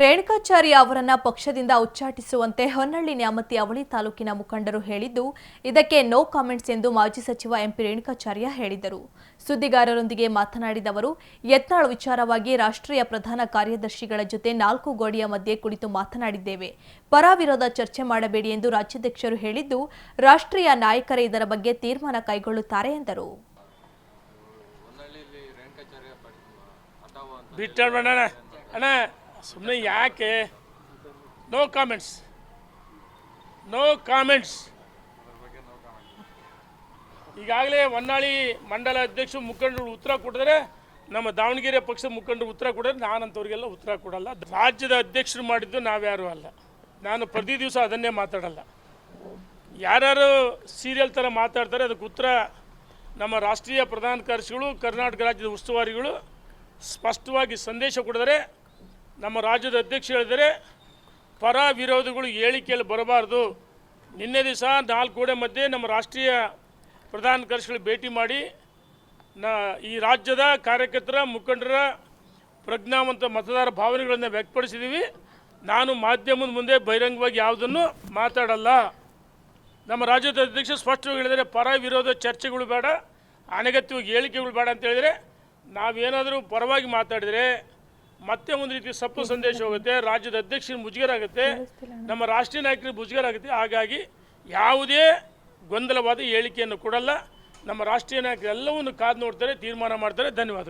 ರೇಣುಕಾಚಾರ್ಯ ಅವರನ್ನ ಪಕ್ಷದಿಂದ ಉಚ್ಚಾಟಿಸುವಂತೆ ಹೊನ್ನಳ್ಳಿ ನ್ಯಾಮತಿ ಅವಳಿ ತಾಲೂಕಿನ ಮುಖಂಡರು ಹೇಳಿದ್ದು ಇದಕ್ಕೆ ನೋ ಕಾಮೆಂಟ್ಸ್ ಎಂದು ಮಾಜಿ ಸಚಿವ ಎಂಪಿ ರೇಣುಕಾಚಾರ್ಯ ಹೇಳಿದರು. ಸುದ್ದಿಗಾರರೊಂದಿಗೆ ಮಾತನಾಡಿದ ಅವರು ಯತ್ನಾಳ್ ವಿಚಾರವಾಗಿ ರಾಷ್ಟ್ರೀಯ ಪ್ರಧಾನ ಕಾರ್ಯದರ್ಶಿಗಳ ಜೊತೆ ನಾಲ್ಕು ಗೋಡೆಯ ಮಧ್ಯೆ ಕುಳಿತು ಮಾತನಾಡಿದ್ದೇವೆ. ಪರ ವಿರೋಧ ಚರ್ಚೆ ಮಾಡಬೇಡಿ ಎಂದು ರಾಜ್ಯಾಧ್ಯಕ್ಷರು ಹೇಳಿದ್ದು ರಾಷ್ಟ್ರೀಯ ನಾಯಕರೇ ಇದರ ಬಗ್ಗೆ ತೀರ್ಮಾನ ಕೈಗೊಳ್ಳುತ್ತಾರೆ ಎಂದರು. ಸುಮ್ಮನೆ ಯಾಕೆ? ನೋ ಕಾಮೆಂಟ್ಸ್ ನೋ ಕಾಮೆಂಟ್ಸ್ ಈಗಾಗಲೇ ಹೊನ್ನಾಳಿ ಮಂಡಲ ಅಧ್ಯಕ್ಷ ಮುಖಂಡರು ಉತ್ತರ ಕೊಟ್ಟಿದ್ರೆ ನಮ್ಮ ದಾವಣಗೆರೆ ಪಕ್ಷದ ಮುಖಂಡರು ಉತ್ತರ ಕೊಡಿದ್ರೆ ನಾನಂಥವ್ರಿಗೆಲ್ಲ ಉತ್ತರ ಕೊಡಲ್ಲ. ರಾಜ್ಯದ ಅಧ್ಯಕ್ಷರು ಮಾಡಿದ್ದು ನಾವ್ಯಾರು ಅಲ್ಲ. ನಾನು ಪ್ರತಿ ದಿವಸ ಅದನ್ನೇ ಮಾತಾಡಲ್ಲ. ಯಾರ್ಯಾರು ಸೀರಿಯಲ್ ಥರ ಮಾತಾಡ್ತಾರೆ, ಅದಕ್ಕೆ ಉತ್ತರ ನಮ್ಮ ರಾಷ್ಟ್ರೀಯ ಪ್ರಧಾನ ಕಾರ್ಯದರ್ಶಿಗಳು, ಕರ್ನಾಟಕ ರಾಜ್ಯದ ಉಸ್ತುವಾರಿಗಳು ಸ್ಪಷ್ಟವಾಗಿ ಸಂದೇಶ ಕೊಡಿದರೆ ನಮ್ಮ ರಾಜ್ಯದ ಅಧ್ಯಕ್ಷ ಹೇಳಿದರೆ ಪರ ವಿರೋಧಿಗಳು ಹೇಳಿಕೆಯಲ್ಲಿ ಬರಬಾರ್ದು. ನಿನ್ನೆ ದಿವಸ ನಾಲ್ಕು ಗೋಡೆ ಮಧ್ಯೆ ನಮ್ಮ ರಾಷ್ಟ್ರೀಯ ಪ್ರಧಾನ ಕಾರ್ಯದರ್ಶಿಗಳು ಭೇಟಿ ಮಾಡಿ ನ ಈ ರಾಜ್ಯದ ಕಾರ್ಯಕರ್ತರ, ಮುಖಂಡರ ಪ್ರಜ್ಞಾವಂತ ಮತದಾರ ಭಾವನೆಗಳನ್ನು ವ್ಯಕ್ತಪಡಿಸಿದ್ದೀವಿ ನಾನು ಮಾಧ್ಯಮದ ಮುಂದೆ ಬಹಿರಂಗವಾಗಿ ಯಾವುದನ್ನು ಮಾತಾಡಲ್ಲ. ನಮ್ಮ ರಾಜ್ಯದ ಅಧ್ಯಕ್ಷ ಸ್ಪಷ್ಟವಾಗಿ ಹೇಳಿದರೆ ಪರ ವಿರೋಧ ಚರ್ಚೆಗಳು ಬೇಡ, ಅನಗತ್ಯವಾಗಿ ಹೇಳಿಕೆಗಳು ಬೇಡ ಅಂತ ಹೇಳಿದರೆ ನಾವೇನಾದರೂ ಪರವಾಗಿ ಮಾತಾಡಿದರೆ ಮತ್ತೆ ಒಂದು ರೀತಿ ಸಪ್ಪು ಸಂದೇಶ ಹೋಗುತ್ತೆ. ರಾಜ್ಯದ ಅಧ್ಯಕ್ಷರು ಮುಜುಗರ ಆಗುತ್ತೆ ನಮ್ಮ ರಾಷ್ಟ್ರೀಯ ನಾಯಕರು ಮುಜುಗರ ಆಗುತ್ತೆ ಹಾಗಾಗಿ ಯಾವುದೇ ಗೊಂದಲವಾದ ಹೇಳಿಕೆಯನ್ನು ಕೊಡಲ್ಲ. ನಮ್ಮ ರಾಷ್ಟ್ರೀಯ ನಾಯಕರು ಎಲ್ಲವನ್ನು ಕಾದು ನೋಡ್ತಾರೆ, ತೀರ್ಮಾನ ಮಾಡ್ತಾರೆ. ಧನ್ಯವಾದಗಳು.